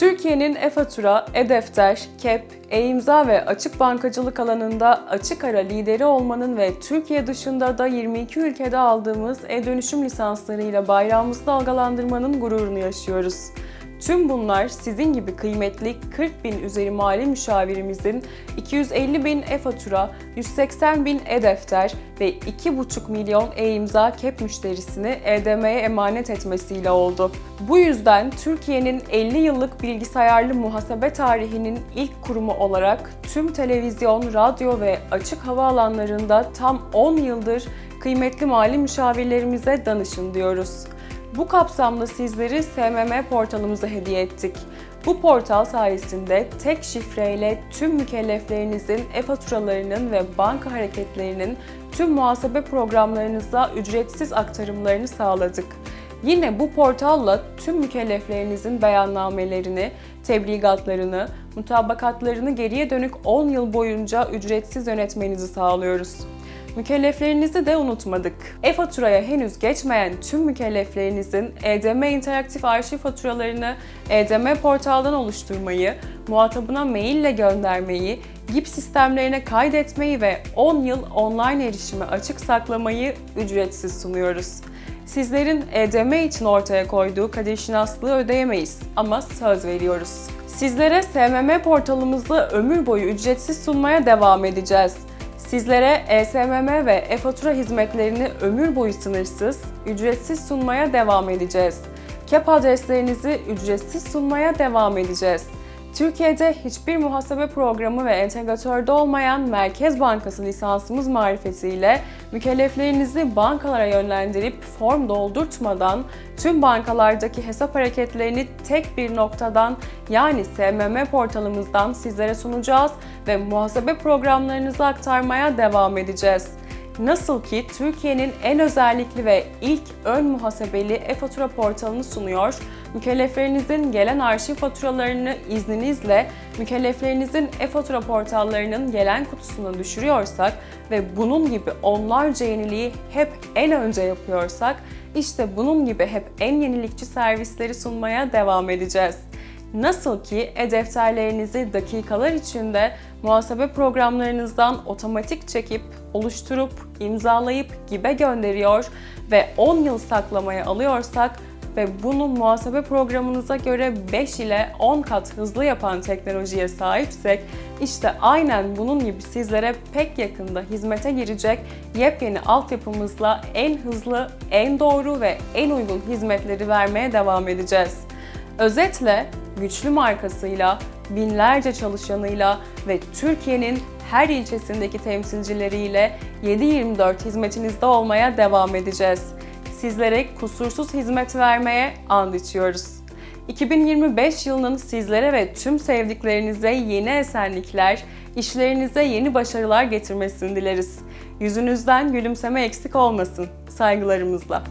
Türkiye'nin e-fatura, e-defter, KEP, e-imza ve açık bankacılık alanında açık ara lideri olmanın ve Türkiye dışında da 22 ülkede aldığımız e-dönüşüm lisanslarıyla bayrağımızı dalgalandırmanın gururunu yaşıyoruz. Tüm bunlar sizin gibi kıymetli 40 bin üzeri mali müşavirimizin 250 bin e-fatura, 180 bin e-defter ve 2,5 milyon e-imza KEP müşterisini EDM'ye emanet etmesiyle oldu. Bu yüzden Türkiye'nin 50 yıllık bilgisayarlı muhasebe tarihinin ilk kurumu olarak tüm televizyon, radyo ve açık hava alanlarında tam 10 yıldır kıymetli mali müşavirlerimize danışın diyoruz. Bu kapsamda sizleri SMM portalımıza hediye ettik. Bu portal sayesinde tek şifreyle tüm mükelleflerinizin e-faturalarının ve banka hareketlerinin tüm muhasebe programlarınıza ücretsiz aktarımlarını sağladık. Yine bu portalla tüm mükelleflerinizin beyannamelerini, tebligatlarını, mutabakatlarını geriye dönük 10 yıl boyunca ücretsiz yönetmenizi sağlıyoruz. Mükelleflerinizi de unutmadık. E-faturaya henüz geçmeyen tüm mükelleflerinizin EDM interaktif arşiv faturalarını EDM portaldan oluşturmayı, muhatabına maille göndermeyi, GIP sistemlerine kaydetmeyi ve 10 yıl online erişime açık saklamayı ücretsiz sunuyoruz. Sizlerin EDM için ortaya koyduğu kadir şinaslığı ödeyemeyiz ama söz veriyoruz. Sizlere SMM portalımızı ömür boyu ücretsiz sunmaya devam edeceğiz. Sizlere e-SMM ve e-fatura hizmetlerini ömür boyu sınırsız, ücretsiz sunmaya devam edeceğiz. KEP adreslerinizi ücretsiz sunmaya devam edeceğiz. Türkiye'de hiçbir muhasebe programı ve entegratörde olmayan Merkez Bankası lisansımız marifetiyle mükelleflerinizi bankalara yönlendirip form doldurtmadan tüm bankalardaki hesap hareketlerini tek bir noktadan yani SMM portalımızdan sizlere sunacağız ve muhasebe programlarınızı aktarmaya devam edeceğiz. Nasıl ki Türkiye'nin en özellikli ve ilk ön muhasebeli e-fatura portalını sunuyor, mükelleflerinizin gelen arşiv faturalarını izninizle mükelleflerinizin e-fatura portallarının gelen kutusuna düşürüyorsak ve bunun gibi onlarca yeniliği hep en önce yapıyorsak, işte bunun gibi hep en yenilikçi servisleri sunmaya devam edeceğiz. Nasıl ki e-defterlerinizi dakikalar içinde muhasebe programlarınızdan otomatik çekip, oluşturup, imzalayıp gibi gönderiyor ve 10 yıl saklamaya alıyorsak ve bunu muhasebe programınıza göre 5 ile 10 kat hızlı yapan teknolojiye sahipsek işte aynen bunun gibi sizlere pek yakında hizmete girecek yepyeni altyapımızla en hızlı, en doğru ve en uygun hizmetleri vermeye devam edeceğiz. Özetle güçlü markasıyla, binlerce çalışanıyla ve Türkiye'nin her ilçesindeki temsilcileriyle 7-24 hizmetinizde olmaya devam edeceğiz. Sizlere kusursuz hizmet vermeye and içiyoruz. 2025 yılının sizlere ve tüm sevdiklerinize yeni esenlikler, işlerinize yeni başarılar getirmesini dileriz. Yüzünüzden gülümseme eksik olmasın. Saygılarımızla.